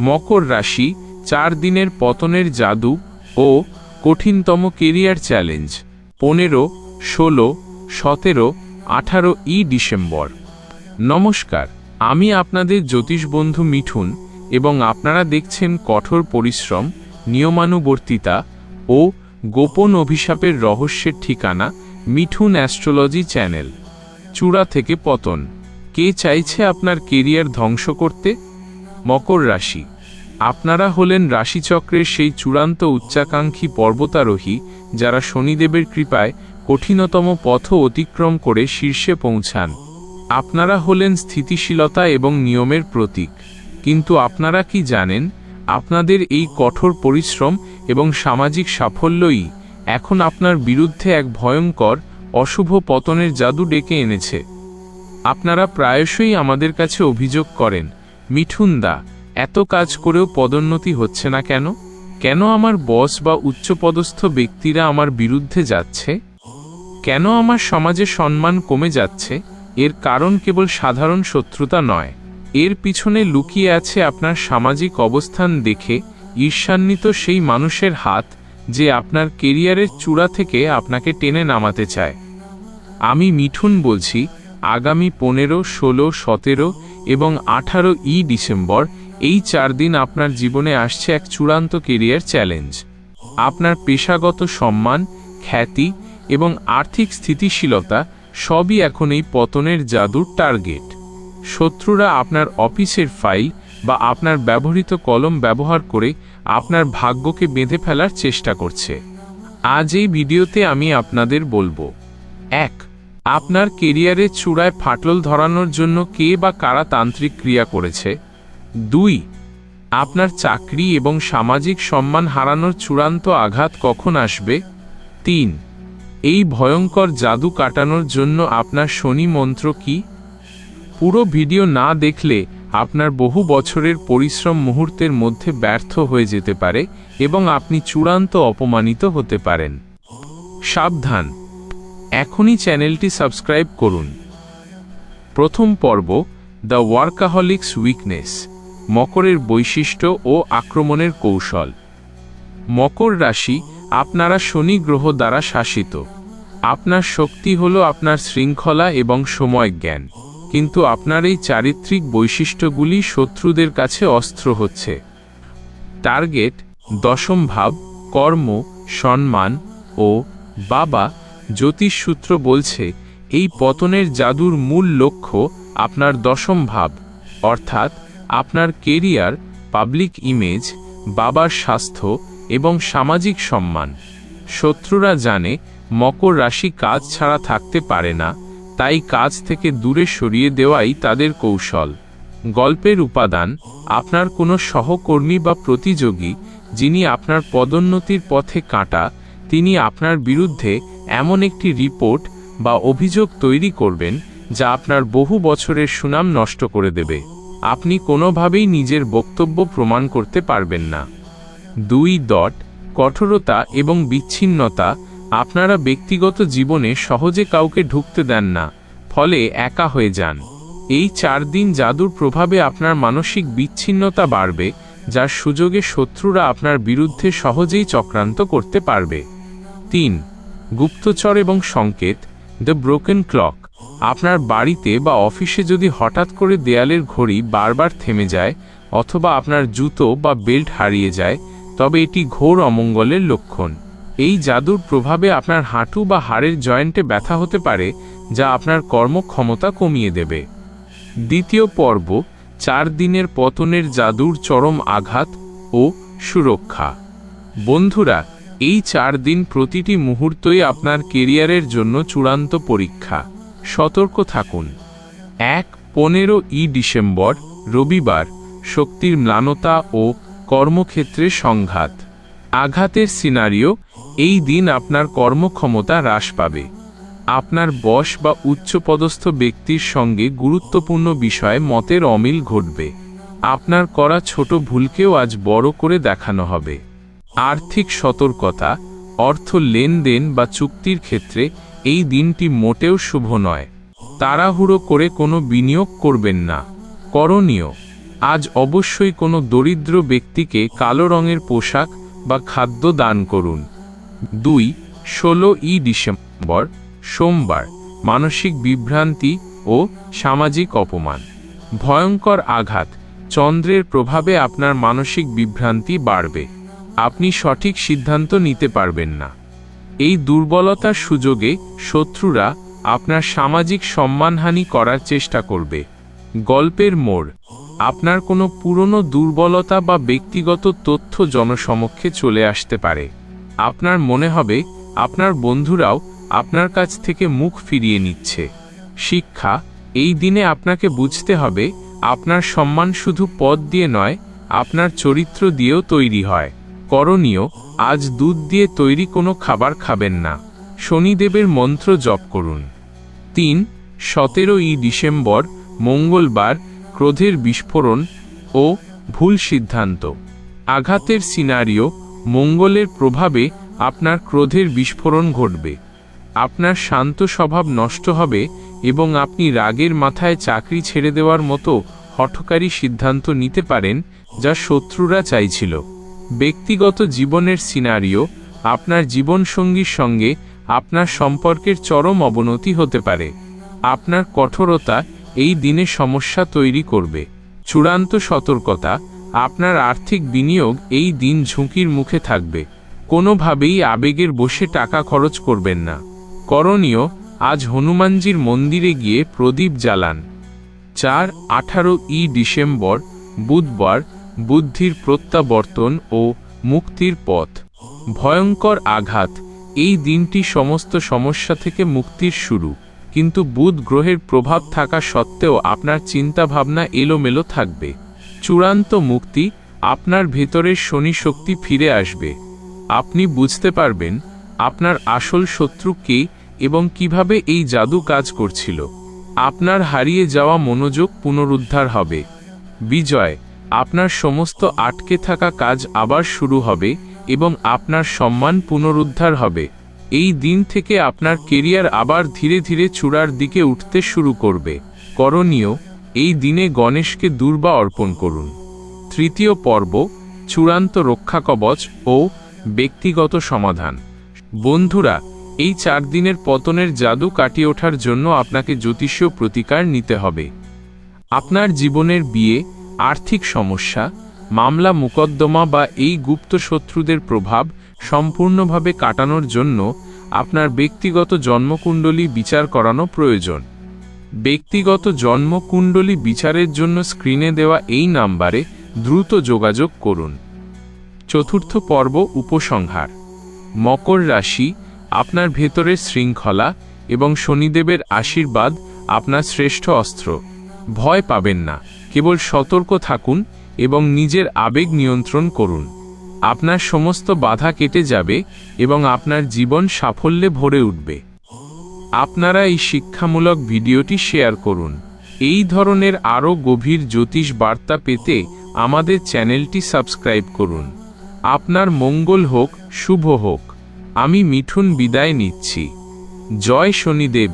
মকর রাশি চার দিনের পতনের জাদু ও কঠিনতম কেরিয়ার চ্যালেঞ্জ। পনেরো, ষোলো, সতেরো, আঠারো ই ডিসেম্বর। নমস্কার, আমি আপনাদের জ্যোতিষ বন্ধু মিঠুন এবং আপনারা দেখছেন কঠোর পরিশ্রম, নিয়মানুবর্তিতা ও গোপন অভিশাপের রহস্যের ঠিকানা মিঠুন অ্যাস্ট্রোলজি চ্যানেল। চূড়া থেকে পতন। কে চাইছে আপনার কেরিয়ার ধ্বংস করতে? মকর রাশি। আপনারা হলেন রাশিচক্রের সেই চূড়ান্ত উচ্চাকাঙ্ক্ষী পর্বতারোহী, যারা শনিদেবের কৃপায় কঠিনতম পথ অতিক্রম করে শীর্ষে পৌঁছান। আপনারা হলেন স্থিতিশীলতা এবং নিয়মের প্রতীক। কিন্তু আপনারা কি জানেন, আপনাদের এই কঠোর পরিশ্রম এবং সামাজিক সাফল্যই এখন আপনার বিরুদ্ধে এক ভয়ঙ্কর, অশুভ পতনের জাদু ডেকে এনেছে। আপনারা প্রায়শই আমাদের কাছে অভিযোগ করেন মিঠুন দা, এত কাজ করেও পদোন্নতি হচ্ছে না কেন? কেন আমার বস বা উচ্চপদস্থ ব্যক্তিরা আমার বিরুদ্ধে যাচ্ছে? কেন আমার সমাজে সম্মান কমে যাচ্ছে? এর কারণ কেবল সাধারণ শত্রুতা নয়। এর পিছনে লুকিয়ে আছে আপনার সামাজিক অবস্থান দেখে ঈর্ষান্বিত সেই মানুষের হাত যে আপনার কেরিয়ারের চূড়া থেকে আপনাকে টেনে নামাতে চায়। আমি মিঠুন বলছি আগামী পনেরো, ষোলো, সতেরো এবং আঠারো ই ডিসেম্বর, এই চার দিন আপনার জীবনে আসছে এক চূড়ান্ত কেরিয়ার চ্যালেঞ্জ আপনার পেশাগত সম্মান, খ্যাতি এবং আর্থিক স্থিতিশীলতা সবই এখন এই পতনের জাদুর টার্গেট শত্রুরা আপনার অফিসের ফাইল বা আপনার ব্যবহৃত কলম ব্যবহার করে আপনার ভাগ্যকে বেঁধে ফেলার চেষ্টা করছে। আজ এই ভিডিওতে আমি আপনাদের বলব, এক আপনার কেরিয়ারের চূড়ায় ফাটল ধরানোর জন্য কে বা কারা তান্ত্রিক ক্রিয়া করেছে? দুই, আপনার চাকরি এবং সামাজিক সম্মান হারানোর চূড়ান্ত আঘাত কখন আসবে? তিন, এই ভয়ঙ্কর জাদু কাটানোর জন্য আপনার শনি মন্ত্র কি? পুরো ভিডিও না দেখলে আপনার বহু বছরের পরিশ্রম মুহূর্তের মধ্যে ব্যর্থ হয়ে যেতে পারে এবং আপনি চূড়ান্ত অপমানিত হতে পারেন। সাবধান। এখনই চ্যানেলটি সাবস্ক্রাইব করুন। প্রথম পর্ব, দ্য ওয়ার্কাহলিক্স উইকনেস, মকরের বৈশিষ্ট্য ও আক্রমণের কৌশল। মকর রাশি আপনারা শনি গ্রহ দ্বারা শাসিত। আপনার শক্তি হল আপনার শৃঙ্খলা এবং সময় জ্ঞান কিন্তু আপনার এই চারিত্রিক বৈশিষ্ট্যগুলি শত্রুদের কাছে অস্ত্র হচ্ছে। টার্গেট, দশম ভাব, কর্ম, সম্মান ও বাবা জ্যোতিষ সূত্র বলছে, এই পতনের জাদুর মূল লক্ষ্য আপনার দশম ভাব, অর্থাৎ আপনার কেরিয়ার, পাবলিক ইমেজ, বাবার স্বাস্থ্য এবং সামাজিক সম্মান। শত্রুরা জানে, মকর রাশি কাজ ছাড়া থাকতে পারে না, তাই কাজ থেকে দূরে সরিয়ে দেওয়াই তাদের কৌশল। গল্পের উপাদান, আপনার কোনো সহকর্মী বা প্রতিযোগী যিনি আপনার পদোন্নতির পথে কাঁটা, তিনি আপনার বিরুদ্ধে এমন একটি রিপোর্ট বা অভিযোগ তৈরি করবেন যা আপনার বহু বছরের সুনাম নষ্ট করে দেবে। আপনি কোনোভাবেই নিজের বক্তব্য প্রমাণ করতে পারবেন না। দুই ডট, কঠোরতা এবং বিচ্ছিন্নতা আপনারা ব্যক্তিগত জীবনে সহজে কাউকে ঢুকতে দেন না, ফলে একা হয়ে যান। এই চার দিন জাদুর প্রভাবে আপনার মানসিক বিচ্ছিন্নতা বাড়বে, যার সুযোগে শত্রুরা আপনার বিরুদ্ধে সহজেই চক্রান্ত করতে পারবে। তিন গুপ্তচর এবং সংকেত দ্য ব্রোকেন ক্লক আপনার বাড়িতে বা অফিসে যদি হঠাৎ করে দেয়ালের ঘড়ি বারবার থেমে যায় অথবা আপনার জুতো বা বেল্ট হারিয়ে যায়, তবে এটি ঘোর অমঙ্গলের লক্ষণ। এই জাদুর প্রভাবে আপনার হাঁটু বা হাড়ের জয়েন্টে ব্যথা হতে পারে, যা আপনার কর্মক্ষমতা কমিয়ে দেবে। দ্বিতীয় পর্ব, চার দিনের পতনের জাদুর চরম আঘাত ও সুরক্ষা। বন্ধুরা এই চার দিন প্রতিটি মুহূর্তই আপনার কেরিয়ারের জন্য চূড়ান্ত পরীক্ষা। সতর্ক থাকুন। এক, পনেরো ই ডিসেম্বর, রবিবার, শক্তির ম্লানতা ও কর্মক্ষেত্রে সংঘাত। আঘাতের সিনারিও, এই দিন আপনার কর্মক্ষমতা হ্রাস পাবে। আপনার বস বা উচ্চপদস্থ ব্যক্তির সঙ্গে গুরুত্বপূর্ণ বিষয়ে মতের অমিল ঘটবে। আপনার করা ছোট ভুলকেও আজ বড় করে দেখানো হবে। আর্থিক সতর্কতা, অর্থ লেনদেন বা চুক্তির ক্ষেত্রে এই দিনটি মোটেও শুভ নয়। তাড়াহুড়ো করে কোনো বিনিয়োগ করবেন না। করণীয়, আজ অবশ্যই কোনো দরিদ্র ব্যক্তিকে কালো রঙের পোশাক বা খাদ্য দান করুন। দুই, ষোলো ই ডিসেম্বর, সোমবার, মানসিক বিভ্রান্তি ও সামাজিক অপমান। ভয়ঙ্কর আঘাত, চন্দ্রের প্রভাবে আপনার মানসিক বিভ্রান্তি বাড়বে। আপনি সঠিক সিদ্ধান্ত নিতে পারবেন না। এই দুর্বলতার সুযোগে শত্রুরা আপনার সামাজিক সম্মানহানি করার চেষ্টা করবে। গল্পের মোড়, আপনার কোনো পুরনো দুর্বলতা বা ব্যক্তিগত তথ্য জনসমক্ষে চলে আসতে পারে। আপনার মনে হবে, আপনার বন্ধুরাও আপনার কাছ থেকে মুখ ফিরিয়ে নিচ্ছে। শিক্ষা, এই দিনে আপনাকে বুঝতে হবে, আপনার সম্মান শুধু পদ দিয়ে নয়, আপনার চরিত্র দিয়েও তৈরি হয়। করণীয়, আজ দুধ দিয়ে তৈরি কোনো খাবার খাবেন না। শনিদেবের মন্ত্র জপ করুন। তিন, সতেরোই ডিসেম্বর, মঙ্গলবার, ক্রোধের বিস্ফোরণ ও ভুল সিদ্ধান্ত। আঘাতের সিনারিও, মঙ্গলের প্রভাবে আপনার ক্রোধের বিস্ফোরণ ঘটবে। আপনার শান্ত স্বভাব নষ্ট হবে এবং আপনি রাগের মাথায় চাকরি ছেড়ে দেওয়ার মতো হঠকারী সিদ্ধান্ত নিতে পারেন যা শত্রুরা চাইছিল। ব্যক্তিগত জীবনের সিনারিও আপনার জীবনসঙ্গীর সঙ্গে আপনার সম্পর্কের চরম অবনতি হতে পারে। আপনার কঠোরতা এই দিনে সমস্যা তৈরি করবে। চূড়ান্ত সতর্কতা, আপনার আর্থিক বিনিয়োগ এই দিন ঝুঁকির মুখে থাকবে। কোনোভাবেই আবেগের বসে টাকা খরচ করবেন না। করণীয়, আজ হনুমানজির মন্দিরে গিয়ে প্রদীপ জ্বালান। চার আঠারো ই ডিসেম্বর, বুধবার বুদ্ধির প্রত্যাবর্তন ও মুক্তির পথ। ভয়ঙ্কর আঘাত, এই দিনটি সমস্ত সমস্যা থেকে মুক্তির শুরু। কিন্তু বুধ গ্রহের প্রভাব থাকা সত্ত্বেও আপনার চিন্তাভাবনা এলোমেলো থাকবে। চূড়ান্ত মুক্তি আপনার ভেতরের শনি শক্তি ফিরে আসবে। আপনি বুঝতে পারবেন আপনার আসল শত্রু কে এবং কীভাবে এই জাদু কাজ করছিল। আপনার হারিয়ে যাওয়া মনোযোগ পুনরুদ্ধার হবে। বিজয় আপনার সমস্ত আটকে থাকা কাজ আবার শুরু হবে এবং আপনার সম্মান পুনরুদ্ধার হবে। এই দিন থেকে আপনার কেরিয়ার আবার ধীরে ধীরে চূড়ার দিকে উঠতে শুরু করবে। করণীয়, এই দিনে গণেশকে দুর্বা অর্পণ করুন। তৃতীয় পর্ব, চূড়ান্ত রক্ষা কবচ ও ব্যক্তিগত সমাধান। বন্ধুরা, এই চার দিনের পতনের জাদু কাটিয়ে ওঠার জন্য আপনাকে জ্যোতিষীয় প্রতিকার নিতে হবে। আপনার জীবনের বিয়ে আর্থিক সমস্যা, মামলা মুকদ্দমা বা এই গুপ্ত শত্রুদের প্রভাব সম্পূর্ণভাবে কাটানোর জন্য আপনার ব্যক্তিগত জন্মকুণ্ডলী বিচার করানো প্রয়োজন। ব্যক্তিগত জন্মকুণ্ডলী বিচারের জন্য স্ক্রিনে দেওয়া এই নাম্বারে দ্রুত যোগাযোগ করুন। চতুর্থ পর্ব উপসংহার। মকর রাশি আপনার ভেতরের শৃঙ্খলা এবং শনিদেবের আশীর্বাদ আপনার শ্রেষ্ঠ অস্ত্র। ভয় পাবেন না। কেবল সতর্ক থাকুন এবং নিজের আবেগ নিয়ন্ত্রণ করুন। আপনার সমস্ত বাধা কেটে যাবে এবং আপনার জীবন সাফল্যে ভরে উঠবে। আপনারা এই শিক্ষামূলক ভিডিওটি শেয়ার করুন। এই ধরনের আরও গভীর জ্যোতিষ বার্তা পেতে আমাদের চ্যানেলটি সাবস্ক্রাইব করুন। আপনার মঙ্গল হোক, শুভ হোক। আমি মিঠুন বিদায় নিচ্ছি। জয় শনিদেব।